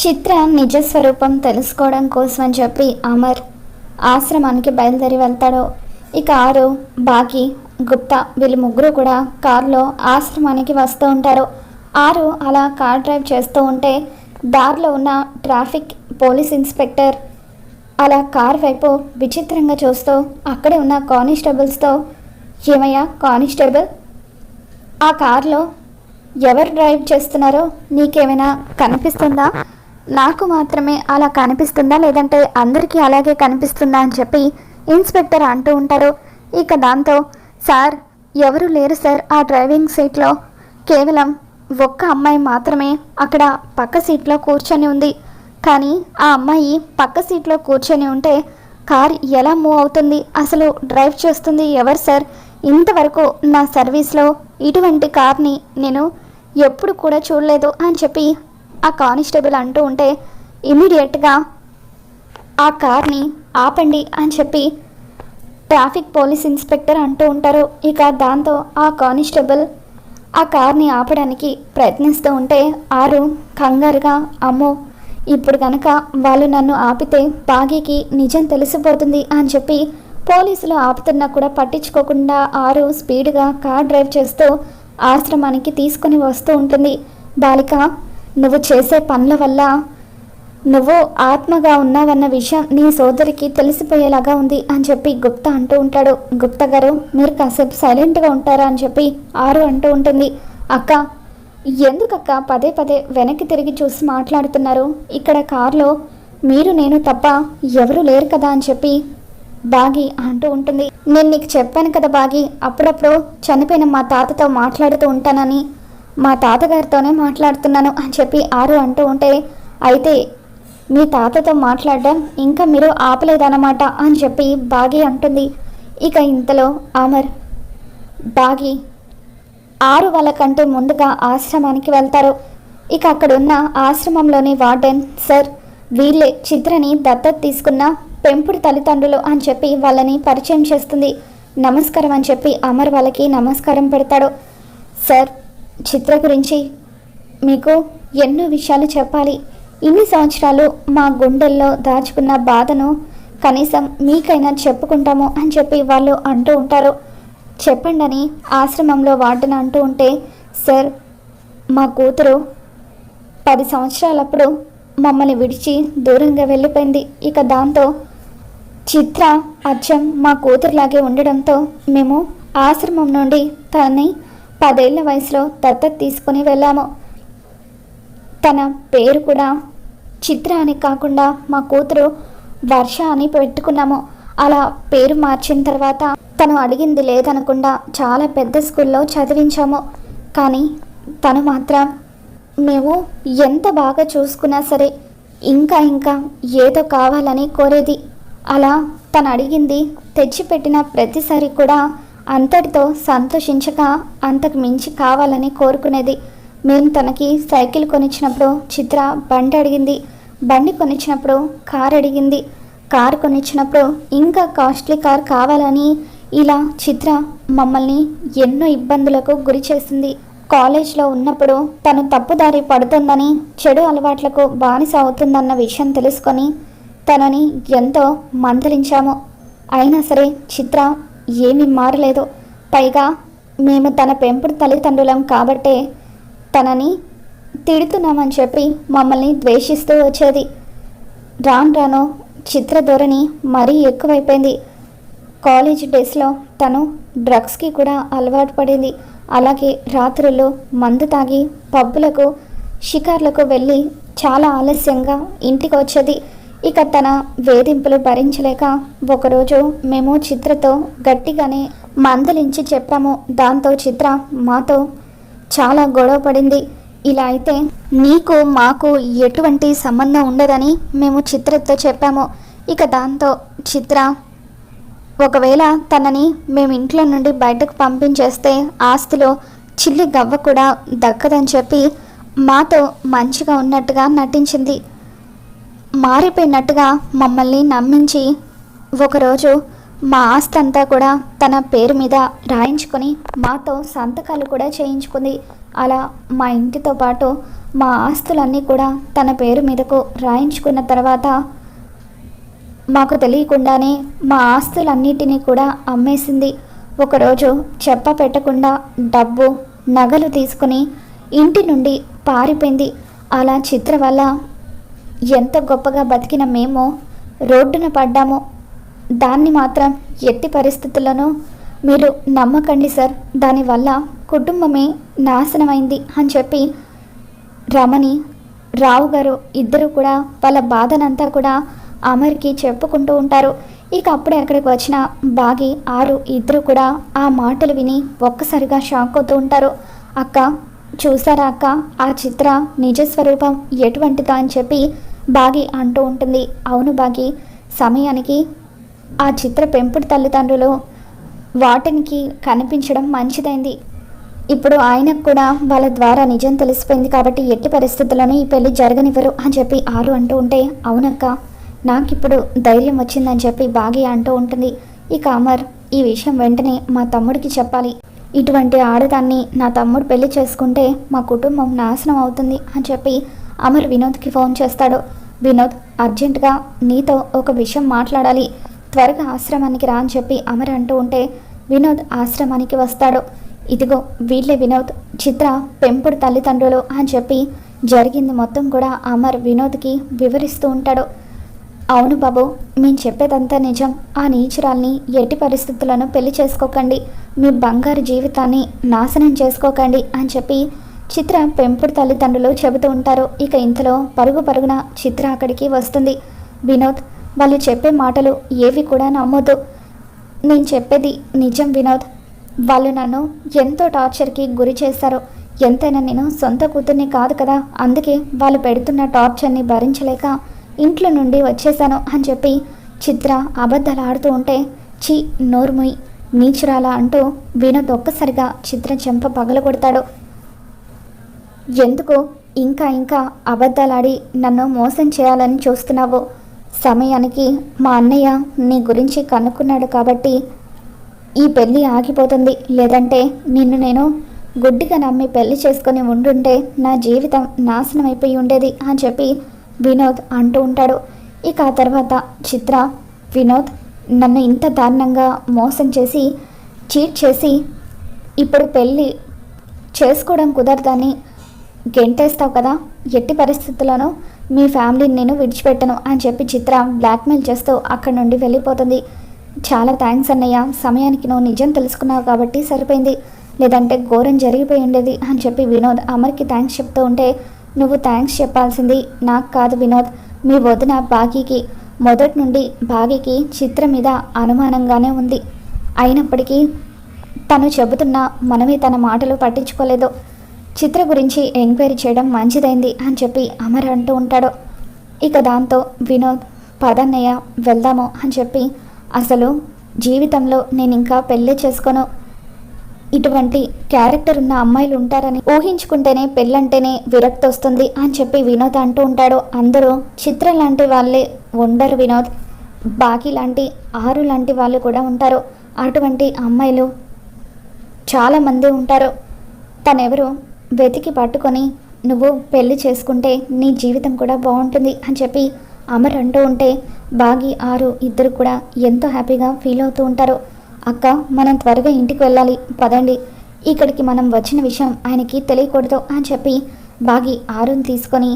చిత్ర నిజ స్వరూపం తెలుసుకోవడం కోసం అని చెప్పి అమర్ ఆశ్రమానికి బయలుదేరి వెళ్తాడు. ఇక ఆరు బాకి గుప్తా వీళ్ళు ముగ్గురు కూడా కారులో ఆశ్రమానికి వస్తూ ఉంటారు. ఆరు అలా కార్ డ్రైవ్ చేస్తూ ఉంటే దారిలో ఉన్న ట్రాఫిక్ పోలీస్ ఇన్స్పెక్టర్ అలా కార్ వైపు విచిత్రంగా చూస్తూ అక్కడే ఉన్న కానిస్టేబుల్స్తో ఏమయ్యా కానిస్టేబుల్ ఆ కార్లో ఎవరు డ్రైవ్ చేస్తున్నారో నీకేమైనా కనిపిస్తుందా? నాకు మాత్రమే అలా కనిపిస్తుందా? లేదంటే అందరికీ అలాగే కనిపిస్తుందా అని చెప్పి ఇన్స్పెక్టర్ అంటూ ఉంటారు. ఇక దాంతో సార్ ఎవరు లేరు సార్ ఆ డ్రైవింగ్ సీట్లో. కేవలం ఒక్క అమ్మాయి మాత్రమే అక్కడ పక్క సీట్లో కూర్చొని ఉంది. కానీ ఆ అమ్మాయి పక్క సీట్లో కూర్చొని ఉంటే కార్ ఎలా మూవ్ అవుతుంది? అసలు డ్రైవ్ చేస్తుంది ఎవరు సార్? ఇంతవరకు నా సర్వీస్లో ఇటువంటి కార్ని నేను ఎప్పుడు కూడా చూడలేదు అని చెప్పి ఆ కానిస్టేబుల్ అంటూ ఉంటే ఇమీడియట్గా ఆ కార్ని ఆపండి అని చెప్పి ట్రాఫిక్ పోలీస్ ఇన్స్పెక్టర్ అంటూ ఉంటారు. ఇక దాంతో ఆ కానిస్టేబుల్ ఆ కార్ని ఆపడానికి ప్రయత్నిస్తూ ఉంటే ఆరు కంగారుగా అమ్మో ఇప్పుడు కనుక వాళ్ళు నన్ను ఆపితే బాగీకి నిజం తెలిసిపోతుంది అని చెప్పి పోలీసులు ఆపుతున్నా కూడా పట్టించుకోకుండా ఆరు స్పీడ్గా కార్ డ్రైవ్ చేస్తూ ఆశ్రమానికి తీసుకుని వస్తూ ఉంటుంది. బాలిక నువ్వు చేసే పనుల వల్ల నువ్వు ఆత్మగా ఉన్నావన్న విషయం నీ సోదరికి తెలిసిపోయేలాగా ఉంది అని చెప్పి గుప్త అంటూ ఉంటాడు. గుప్త గారు మీరు కాసేపు సైలెంట్గా ఉంటారా అని చెప్పి ఆరు అంటూ ఉంటుంది. అక్క ఎందుకక్క పదే పదే వెనక్కి తిరిగి చూసి మాట్లాడుతున్నారు? ఇక్కడ కారులో మీరు నేను తప్ప ఎవరు లేరు కదా అని చెప్పి బాగి అంటూ ఉంటుంది. నేను నీకు చెప్పాను కదా బాగి అప్పుడప్పుడు చనిపోయిన మా తాతతో మాట్లాడుతూ ఉంటానని మా తాతగారితోనే మాట్లాడుతున్నాను అని చెప్పి ఆరు అంటూ ఉంటే అయితే మీ తాతతో మాట్లాడడం ఇంకా మీరు ఆపలేదన్నమాట అని చెప్పి బాగి అంటుంది. ఇక ఇంతలో అమర్ బాగి ఆరు వాళ్ళకంటే ముందుగా ఆశ్రమానికి వెళ్తారు. ఇక అక్కడున్న ఆశ్రమంలోని వార్డెన్ సార్ వీళ్ళే చిత్రని దత్తత తీసుకున్న పెంపుడు తల్లిదండ్రులు అని చెప్పి వాళ్ళని పరిచయం చేస్తుంది. నమస్కారం అని చెప్పి అమర్ వాళ్ళకి నమస్కారం పెడతాడు. సార్ చిత్ర గురించి మీకు ఎన్నో విషయాలు చెప్పాలి. ఇన్ని సంవత్సరాలు మా గుండెల్లో దాచుకున్న బాధను కనీసం మీకైనా చెప్పుకుంటాము అని చెప్పి వాళ్ళు అంటూ ఉంటారు. చెప్పండి అని ఆశ్రమంలో వార్డెన్ అంటూ ఉంటే సార్ మా కూతురు పది సంవత్సరాలప్పుడు మమ్మల్ని విడిచి దూరంగా వెళ్ళిపోయింది. ఇక దాంతో చిత్ర అచ్చం మా కూతురులాగే ఉండడంతో మేము ఆశ్రమం నుండి తనని పదేళ్ళ వయసులో దత్తత తీసుకుని వెళ్ళాము. తన పేరు కూడా చిత్ర అని కాకుండా మా కూతురు వర్ష అని పెట్టుకున్నాము. అలా పేరు మార్చిన తర్వాత తను అడిగింది లేదనకుండా చాలా పెద్ద స్కూల్లో చదివించాము. కానీ తను మాత్రం మేము ఎంత బాగా చూసుకున్నా సరే ఇంకా ఇంకా ఏదో కావాలని కోరేది. అలా తను అడిగింది. తెచ్చిపెట్టిన ప్రతిసారి కూడా అంతటితో సంతోషించక అంతకు మించి కావాలని కోరుకునేది. మేము తనకి సైకిల్ కొనిచ్చినప్పుడు చిత్ర బండి అడిగింది. బండి కొనిచ్చినప్పుడు కార్ అడిగింది. కార్ కొనిచ్చినప్పుడు ఇంకా కాస్ట్లీ కార్ కావాలని ఇలా చిత్ర మమ్మల్ని ఎన్నో ఇబ్బందులకు గురి చేసింది. కాలేజ్లో ఉన్నప్పుడు తను తప్పుదారి పడుతుందని చెడు అలవాట్లకు బానిస అవుతుందన్న విషయం తెలుసుకొని తనని ఎంతో మందలించాము. అయినా సరే చిత్ర ఏమీ మారలేదు. పైగా మేము తన పెంపుడు తల్లిదండ్రులం కాబట్టే తనని తిడుతున్నామని చెప్పి మమ్మల్ని ద్వేషిస్తూ వచ్చేది. రాను రాను చిత్ర ధోరణి మరీ ఎక్కువైపోయింది. కాలేజ్ డేస్లో తను డ్రగ్స్కి కూడా అలవాటు పడింది. అలాగే రాత్రులు మందు తాగి పబ్బులకు షికార్లకు వెళ్ళి చాలా ఆలస్యంగా ఇంటికి వచ్చేది ఇక తన వేధింపులు భరించలేక ఒకరోజు మేము చిత్రతో గట్టిగానే మందలించి చెప్పాము. దాంతో చిత్ర మాతో చాలా గొడవ పడింది ఇలా అయితే నీకు మాకు ఎటువంటి సంబంధం ఉండదని మేము చిత్రతో చెప్పాము. ఇక దాంతో చిత్ర ఒకవేళ తనని మేము ఇంట్లో నుండి బయటకు పంపించేస్తే ఆస్తిలో చిల్లి గవ్వ కూడా దక్కదని చెప్పి మాతో మంచిగా ఉన్నట్టుగా నటించింది. మారిపోయినట్టుగా మమ్మల్ని నమ్మించి ఒకరోజు మా ఆస్తి అంతా కూడా తన పేరు మీద రాయించుకొని మాతో సంతకాలు కూడా చేయించుకుంది. అలా మా ఇంటితో పాటు మా ఆస్తులన్నీ కూడా తన పేరు మీదకు రాయించుకున్న తర్వాత మాకు తెలియకుండానే మా ఆస్తులన్నిటినీ కూడా అమ్మేసింది. ఒకరోజు చెప్ప పెట్టకుండా డబ్బు నగలు తీసుకుని ఇంటి నుండి పారిపోయింది. అలా చిత్ర వల్ల ఎంత గొప్పగా బతికిన మేము రోడ్డున పడ్డాము దాన్ని మాత్రం ఎట్టి పరిస్థితుల్లోనూ మీరు నమ్మకండి సార్. దానివల్ల కుటుంబమే నాశనమైంది అని చెప్పి రమణి రావు గారు ఇద్దరు కూడా వాళ్ళ బాధనంతా కూడా అమర్కి చెప్పుకుంటూ ఉంటారు. ఇక అప్పుడే అక్కడికి వచ్చిన బాగి ఆరు ఇద్దరు కూడా ఆ మాటలు విని ఒక్కసారిగా షాక్ అవుతూ ఉంటారు. అక్క చూసారా అక్క? ఆ చిత్ర నిజ స్వరూపం అని చెప్పి బాగి అంటూ ఉంటుంది. అవును బాగి సమయానికి ఆ చిత్ర పెంపుడు తల్లిదండ్రులు వాటినికి కనిపించడం మంచిదైంది. ఇప్పుడు ఆయనకు కూడా వాళ్ళ ద్వారా నిజం తెలిసిపోయింది కాబట్టి ఎట్టి పరిస్థితుల్లోనూ ఈ పెళ్ళి జరగనివ్వరు అని చెప్పి ఆరు అంటూ ఉంటే అవునక్క నాకిప్పుడు ధైర్యం వచ్చిందని చెప్పి బాగి అంటూ ఉంటుంది. ఇక అమర్ ఈ విషయం వెంటనే మా తమ్ముడికి చెప్పాలి. ఇటువంటి ఆడదాన్ని నా తమ్ముడు పెళ్ళి చేసుకుంటే మా కుటుంబం నాశనం అవుతుంది అని చెప్పి అమర్ వినోద్కి ఫోన్ చేస్తాడు. వినోద్ అర్జెంటుగా నీతో ఒక విషయం మాట్లాడాలి. త్వరగా ఆశ్రమానికి రా అని చెప్పి అమర్ అంటూ ఉంటే వినోద్ ఆశ్రమానికి వస్తాడు. ఇదిగో వీళ్ళే వినోద్ చిత్ర పెంపుడు తల్లిదండ్రులు అని చెప్పి జరిగింది మొత్తం కూడా అమర్ వినోద్కి వివరిస్తూ ఉంటాడు. అవును బాబు మేము చెప్పేదంతా నిజం. ఆ నీచురాల్ని ఎట్టి పరిస్థితులను పెళ్ళి చేసుకోకండి. మీ బంగారు జీవితాన్ని నాశనం చేసుకోకండి అని చెప్పి చిత్ర పెంపుడు తల్లిదండ్రులు చెబుతూ ఉంటారు. ఇక ఇంతలో పరుగు పరుగున చిత్ర అక్కడికి వస్తుంది. వినోద్ వాళ్ళు చెప్పే మాటలు ఏవి కూడా నమ్మొద్దు. నేను చెప్పేది నిజం వినోద్. వాళ్ళు నన్ను ఎంతో టార్చర్కి గురి చేశారు ఎంతైనా నేను సొంత కూతుర్ని కాదు కదా. అందుకే వాళ్ళు పెడుతున్న టార్చర్ని భరించలేక ఇంట్లో నుండి వచ్చేసాను అని చెప్పి చిత్ర అబద్ధాలు ఆడుతూ ఉంటే చి నోర్ముయ్ నీచురాల అంటూ వినోద్ ఒక్కసారిగా చిత్ర చెంప పగల కొడతాడు ఎందుకు ఇంకా ఇంకా అబద్ధాలాడి నన్ను మోసం చేయాలని చూస్తున్నావు? సమయానికి మా అన్నయ్య నీ గురించి కనుక్కున్నాడు కాబట్టి ఈ పెళ్ళి ఆగిపోతుంది. లేదంటే నిన్ను నేను గుడ్డిగా నమ్మి పెళ్ళి చేసుకొని ఉండుంటే నా జీవితం నాశనం అయిపోయి ఉండేది అని చెప్పి వినోద్ అంటూ ఉంటాడు. ఇక ఆ తర్వాత చిత్ర వినోద్ నన్ను ఇంత దారుణంగా మోసం చేసి చీట్ చేసి ఇప్పుడు పెళ్ళి చేసుకోవడం కుదరదని గెంటేస్తావు కదా? ఎట్టి పరిస్థితుల్లోనూ మీ ఫ్యామిలీని నేను విడిచిపెట్టను అని చెప్పి చిత్ర బ్లాక్మెయిల్ చేస్తూ అక్కడి నుండి వెళ్ళిపోతుంది. చాలా థ్యాంక్స్ అన్నయ్య. సమయానికి నువ్వు నిజం తెలుసుకున్నావు కాబట్టి సరిపోయింది. లేదంటే ఘోరం జరిగిపోయి ఉండేది అని చెప్పి వినోద్ అమర్కి థ్యాంక్స్ చెప్తూ ఉంటే నువ్వు థ్యాంక్స్ చెప్పాల్సింది నాకు కాదు వినోద్. మీ వదిన బాగీకి. మొదటి నుండి బాగీకి చిత్ర మీద అనుమానంగానే ఉంది. అయినప్పటికీ తను చెబుతున్న మనమే తన మాటలు పట్టించుకోలేదు. చిత్ర గురించి ఎంక్వైరీ చేయడం మంచిదైంది అని చెప్పి అమర్ అంటూ ఉంటాడు. ఇక దాంతో వినోద్ పదన్నయ్య వెళ్దాము అని చెప్పి అసలు జీవితంలో నేను ఇంకా పెళ్ళి చేసుకోను. ఇటువంటి క్యారెక్టర్ ఉన్న అమ్మాయిలు ఉంటారని ఊహించుకుంటేనే పెళ్ళంటేనే విరక్తి వస్తుంది అని చెప్పి వినోద్ అంటూ ఉంటాడు. అందరూ చిత్ర లాంటి వాళ్ళే ఉండరు వినోద్. బాకీ లాంటి ఆరు లాంటి వాళ్ళు కూడా ఉంటారు. అటువంటి అమ్మాయిలు చాలామంది ఉంటారు. తనెవరు? వెతికి పట్టుకొని నువ్వు పెళ్ళి చేసుకుంటే నీ జీవితం కూడా బాగుంటుంది అని చెప్పి అమర్ అంటూ ఉంటే బాగి ఆరు ఇద్దరు కూడా ఎంతో హ్యాపీగా ఫీల్ అవుతూ ఉంటారు. అక్క మనం త్వరగా ఇంటికి వెళ్ళాలి పదండి. ఇక్కడికి మనం వచ్చిన విషయం ఆయనకి తెలియకూడదు అని చెప్పి బాగి ఆరుని తీసుకొని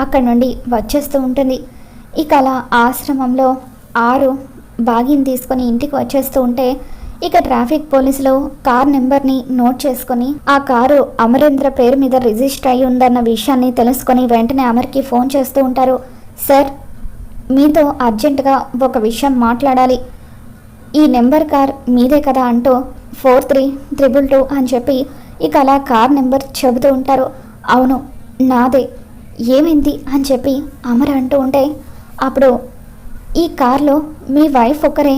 అక్కడి నుండి వచ్చేస్తూ ఉంటుంది. ఇక అలా ఆశ్రమంలో ఆరు బాగిని తీసుకొని ఇంటికి వచ్చేస్తూ ఉంటే ఇక ట్రాఫిక్ పోలీసులు కార్ నెంబర్ని నోట్ చేసుకుని ఆ కారు అమరేంద్ర పేరు మీద రిజిస్టర్ అయి ఉందన్న విషయాన్ని తెలుసుకొని వెంటనే అమర్కి ఫోన్ చేస్తూ ఉంటారు. సార్ మీతో అర్జెంటుగా ఒక విషయం మాట్లాడాలి. ఈ నెంబర్ కార్ మీదే కదా అంటూ ఫోర్ త్రీ త్రిబుల్ టూ అని చెప్పి ఇక అలా కార్ నెంబర్ చెబుతూ ఉంటారు. అవును నాదే. ఏమైంది? అని చెప్పి అమర్ అంటూ ఉంటే అప్పుడు ఈ కార్లో మీ వైఫ్ ఒకరే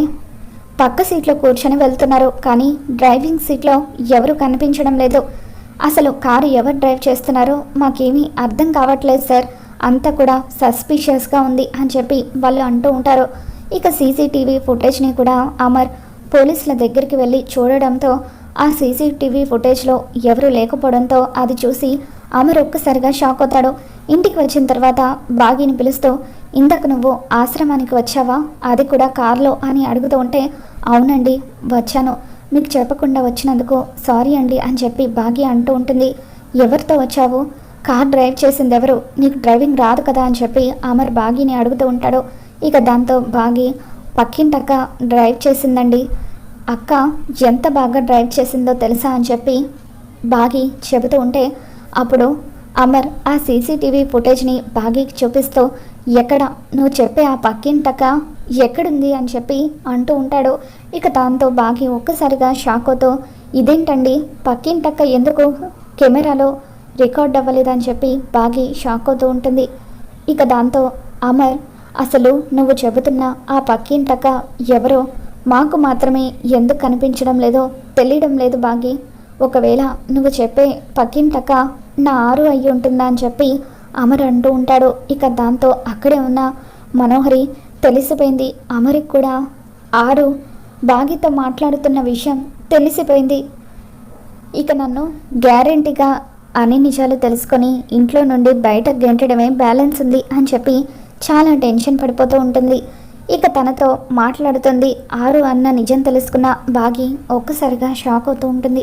పక్క సీట్లో కూర్చొని వెళ్తున్నారు కానీ డ్రైవింగ్ సీట్లో ఎవరు కనిపించడం లేదు. అసలు కారు ఎవరు డ్రైవ్ చేస్తున్నారో మాకేమీ అర్థం కావట్లేదు సార్. అంతా కూడా సస్పీషియస్గా ఉంది అని చెప్పి వాళ్ళు అంటూ ఉంటారు. ఇక సీసీటీవీ ఫుటేజ్ని కూడా అమర్ పోలీసుల దగ్గరికి వెళ్ళి చూడడంతో ఆ సీసీటీవీ ఫుటేజ్లో ఎవరూ లేకపోవడంతో అది చూసి అమర్ ఒక్కసారిగా షాక్ అవుతాడు. ఇంటికి వచ్చిన తర్వాత బాగీని పిలుస్తూ ఇందాక నువ్వు ఆశ్రమానికి వచ్చావా? అది కూడా కార్లో అని అడుగుతూ ఉంటే అవునండి వచ్చాను. మీకు చెప్పకుండా వచ్చినందుకు సారీ అండి అని చెప్పి బాగి అంటూ ఉంటుంది. ఎవరితో వచ్చావు? కార్ డ్రైవ్ చేసింది ఎవరు నీకు డ్రైవింగ్ రాదు కదా అని చెప్పి అమర్ బాగీని అడుగుతూ ఉంటాడు. ఇక దాంతో బాగి పక్కింటక్క డ్రైవ్ చేసిందండి. అక్క ఎంత బాగా డ్రైవ్ చేసిందో తెలుసా అని చెప్పి బాగి చెబుతూ ఉంటే అప్పుడు అమర్ ఆ సీసీటీవీ ఫుటేజ్ని బాగీకి చూపిస్తూ ఎక్కడ? నువ్వు చెప్పే ఆ పక్కింటక ఎక్కడుంది? అని చెప్పి అంటూ ఉంటాడు. ఇక దాంతో బాగి ఒక్కసారిగా షాకోతో ఇదేంటండి? పక్కింటక్క ఎందుకు కెమెరాలో రికార్డ్ అవ్వలేదని చెప్పి బాగి షాక్ అవుతూ ఉంటుంది. ఇక దాంతో అమర్ అసలు నువ్వు చెబుతున్న ఆ పక్కింటక్క ఎవరో? మాకు మాత్రమే ఎందుకు కనిపించడం లేదో తెలియడం లేదు బాగి. ఒకవేళ నువ్వు చెప్పే పక్కింటక్క నా ఆరు అయ్యి ఉంటుందా అని చెప్పి అమర్ అంటూ ఉంటాడు. ఇక దాంతో అక్కడే ఉన్న మనోహరి తెలిసిపోయింది. అమరికి కూడా ఆరు బాగితో మాట్లాడుతున్న విషయం తెలిసిపోయింది. ఇక నన్ను గ్యారెంటీగా అన్ని నిజాలు తెలుసుకొని ఇంట్లో నుండి బయటకు గెంటడమే బ్యాలెన్స్ ఉంది అని చెప్పి చాలా టెన్షన్ పడిపోతూ ఉంటుంది. ఇక తనతో మాట్లాడుతుంది. ఆరు అన్న నిజం తెలుసుకున్న బాగి ఒక్కసారిగా షాక్ అవుతూ ఉంటుంది.